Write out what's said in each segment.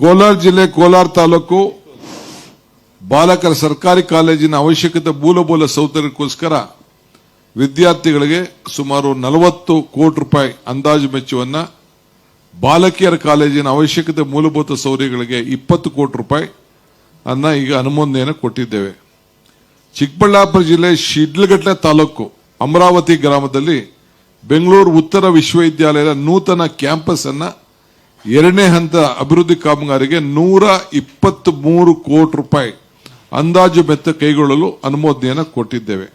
ಕೋಲಾರ ಜಿಲ್ಲೆ ಕೋಲಾರ ತಾಲೂಕು ಬಾಲಕರ ಸರ್ಕಾರಿ ಕಾಲೇಜಿನ ಅವಶ್ಯಕತೆ ಮೂಲಭೂತ ಸೌಕರ್ಯಕ್ಕೋಸ್ಕರ ವಿದ್ಯಾರ್ಥಿಗಳಿಗೆ ಸುಮಾರು ನಲವತ್ತು ಕೋಟಿ ರೂಪಾಯಿ ಅಂದಾಜು ಮೆಚ್ಚುವನ್ನು ಬಾಲಕಿಯರ ಕಾಲೇಜಿನ ಅವಶ್ಯಕತೆ ಮೂಲಭೂತ ಸೌಕರ್ಯಗಳಿಗೆ ಇಪ್ಪತ್ತು ಕೋಟಿ ರೂಪಾಯಿ ಅನ್ನ ಈಗ ಅನುಮೋದನೆಯನ್ನು ಕೊಟ್ಟಿದ್ದೇವೆ. ಚಿಕ್ಕಬಳ್ಳಾಪುರ ಜಿಲ್ಲೆ ಶಿಡ್ಲಘಟ್ಟ ತಾಲೂಕು ಅಮರಾವತಿ ಗ್ರಾಮದಲ್ಲಿ ಬೆಂಗಳೂರು ಉತ್ತರ ವಿಶ್ವವಿದ್ಯಾಲಯದ ನೂತನ ಕ್ಯಾಂಪಸ್ ಅನ್ನ ಎರಡನೇ ಹಂತ ಅಭಿವೃದ್ಧಿ ಕಾಮಗಾರಿಗೆ ನೂರ ಇಪ್ಪತ್ತ್ ಮೂರು ಕೋಟಿ ರೂಪಾಯಿ ಅಂದಾಜು ಮೆತ್ತ ಕೈಗೊಳ್ಳಲು ಅನುಮೋದನೆಯನ್ನು ಕೊಟ್ಟಿದ್ದೇವೆ.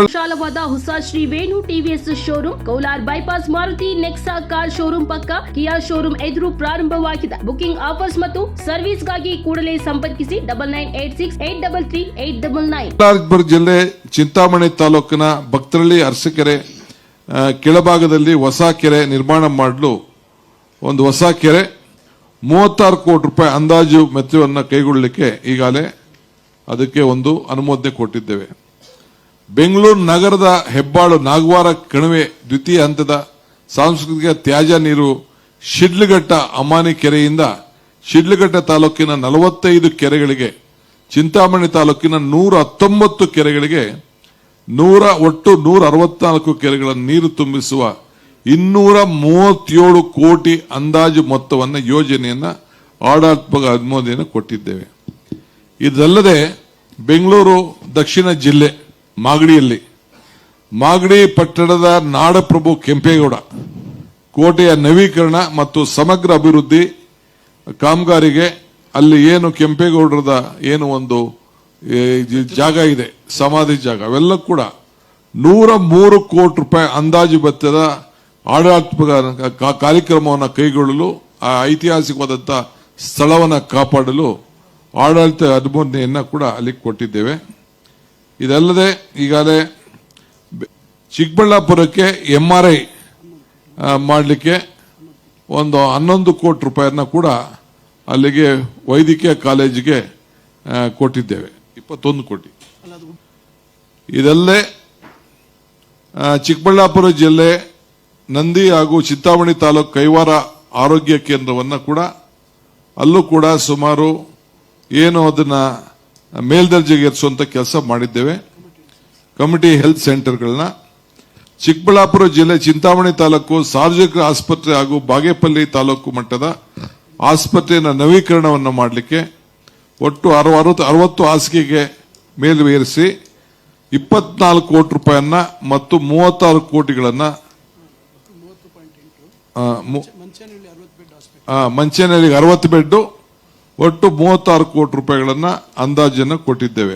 ವಿಶಾಲವಾದ ಹೊಸ Shri Venu TVS showroom Kolar bypass Maruti Nexa car showroom ಪಕ್ಕ ಕಿಯಾ ಶೋರೂಮ್ ಎದುರು ಪ್ರಾರಂಭವಾಗಿದೆ ಬುಕಿಂಗ್ ಆಫರ್ಸ್ ಮತ್ತು ಸರ್ವಿಸ್ಗಾಗಿ ಕೂಡಲೇ ಸಂಪರ್ಕಿಸಿ double nine eight six eight double three eight double nine. Chikkaballapur ಜಿಲ್ಲೆ ಚಿಂತಾಮಣಿ ತಾಲೂಕಿನ ಭಕ್ತರಳ್ಳಿ ಅರಸಕೆರೆ ಕೆಳಭಾಗದಲ್ಲಿ ಹೊಸ ಕೆರೆ ನಿರ್ಮಾಣ ಮಾಡಲು ಒಂದು ಹೊಸ ಕೆರೆ, ಮೂವತ್ತಾರು ಕೋಟಿ ರೂಪಾಯಿ ಅಂದಾಜು ಮೆತ್ತವನ್ನು ಕೈಗೊಳ್ಳಲಿಕ್ಕೆ ಈಗಾಗಲೇ ಅದಕ್ಕೆ ಒಂದು ಅನುಮೋದನೆ ಕೊಟ್ಟಿದ್ದೇವೆ. ಬೆಂಗಳೂರು ನಗರದ ಹೆಬ್ಬಾಳು ನಾಗವಾರ ಕಣಿವೆ ದ್ವಿತೀಯ ಹಂತದ ಸಾಂಸ್ಕೃತಿಕ ತ್ಯಾಜ್ಯ ನೀರು ಶಿಡ್ಲಘಟ್ಟ ಅಮಾನಿ ಕೆರೆಯಿಂದ ಶಿಡ್ಲಘಟ್ಟ ತಾಲೂಕಿನ ನಲವತ್ತೈದು ಕೆರೆಗಳಿಗೆ, ಚಿಂತಾಮಣಿ ತಾಲೂಕಿನ ನೂರ ಹತ್ತೊಂಬತ್ತು ಕೆರೆಗಳಿಗೆ ನೂರ ಒಟ್ಟು ನೂರ ಅರವತ್ನಾಲ್ಕು ಕೆರೆಗಳ ನೀರು ತುಂಬಿಸುವ ಇನ್ನೂರ ಮೂವತ್ತೇಳು ಕೋಟಿ ಅಂದಾಜು ಮೊತ್ತವನ್ನು ಯೋಜನೆಯನ್ನು ಆಡಾತ್ಮಕ ಅನುಮೋದನೆಯನ್ನು ಕೊಟ್ಟಿದ್ದೇವೆ. ಇದಲ್ಲದೆ ಬೆಂಗಳೂರು ದಕ್ಷಿಣ ಜಿಲ್ಲೆ ಮಾಗಡಿಯಲ್ಲಿ, ಮಾಗಡಿ ಪಟ್ಟಣದ ನಾಡಪ್ರಭು ಕೆಂಪೇಗೌಡ ಕೋಟೆಯ ನವೀಕರಣ ಮತ್ತು ಸಮಗ್ರ ಅಭಿವೃದ್ಧಿ ಕಾಮಗಾರಿಗೆ ಅಲ್ಲಿ ಏನು ಕೆಂಪೇಗೌಡರದ ಏನು ಒಂದು ಜಾಗ ಇದೆ, ಸಮಾಧಿ ಜಾಗ ಅವೆಲ್ಲ ಕೂಡ ನೂರ ಮೂರು ಕೋಟಿ ರೂಪಾಯಿ ಅಂದಾಜು ಭತ್ತದ ಆಡಳಿತಾತ್ಮಕ ಕಾರ್ಯಕ್ರಮವನ್ನು ಕೈಗೊಳ್ಳಲು, ಆ ಐತಿಹಾಸಿಕವಾದಂಥ ಸ್ಥಳವನ್ನು ಕಾಪಾಡಲು ಆಡಳಿತ ಅನುಮೋದನೆಯನ್ನು ಕೂಡ ಅಲ್ಲಿ ಕೊಟ್ಟಿದ್ದೇವೆ. ಇದಲ್ಲದೆ ಈಗಾಗಲೇ ಚಿಕ್ಕಬಳ್ಳಾಪುರಕ್ಕೆ ಎಂ ಆರ್ ಐ ಮಾಡಲಿಕ್ಕೆ ಒಂದು ಹನ್ನೊಂದು ಕೋಟಿ ರೂಪಾಯಿಯನ್ನ ಕೂಡ ಅಲ್ಲಿಗೆ ವೈದ್ಯಕೀಯ ಕಾಲೇಜಿಗೆ ಕೊಟ್ಟಿದ್ದೇವೆ. ಇಪ್ಪತ್ತೊಂದು ಕೋಟಿ. ಇದಲ್ಲೇ ಚಿಕ್ಕಬಳ್ಳಾಪುರ ಜಿಲ್ಲೆ ನಂದಿ ಹಾಗೂ ಚಿಂತಾಮಣಿ ತಾಲೂಕು ಕೈವಾರ ಆರೋಗ್ಯ ಕೇಂದ್ರವನ್ನು ಕೂಡ ಅಲ್ಲೂ ಕೂಡ ಸುಮಾರು ಏನು ಅದನ್ನ ಮೇಲ್ದರ್ಜೆಗೆ ಏರಿಸುವಂತ ಕೆಲಸ ಮಾಡಿದ್ದೇವೆ. ಕಮಿಟಿ ಹೆಲ್ತ್ ಸೆಂಟರ್ಗಳನ್ನ ಚಿಕ್ಕಬಳ್ಳಾಪುರ ಜಿಲ್ಲೆ ಚಿಂತಾಮಣಿ ತಾಲೂಕು ಸಾರ್ವಜನಿಕ ಆಸ್ಪತ್ರೆ ಹಾಗೂ ಬಾಗೇಪಲ್ಲಿ ತಾಲೂಕು ಮಟ್ಟದ ಆಸ್ಪತ್ರೆಯ ನವೀಕರಣವನ್ನು ಮಾಡಲಿಕ್ಕೆ ಒಟ್ಟು ಅರವ- ಅರವತ್ತು ಅರವತ್ತು ಹಾಸಿಗೆಗೆ ಮೇಲ್ವೇರಿಸಿ ಇಪ್ಪತ್ನಾಲ್ಕು ಕೋಟಿ ರೂಪಾಯನ್ನ ಮತ್ತು ಮೂವತ್ತಾರು ಕೋಟಿಗಳನ್ನ ಮಂಚೇನಹಳ್ಳಿಗೆ ಅರವತ್ತು ಬೆಡ್ ಒಟ್ಟು ಮೂವತ್ತಾರು ಕೋಟಿ ರೂಪಾಯಿಗಳನ್ನು ಅಂದಾಜನ್ನು ಕೊಟ್ಟಿದ್ದೇವೆ.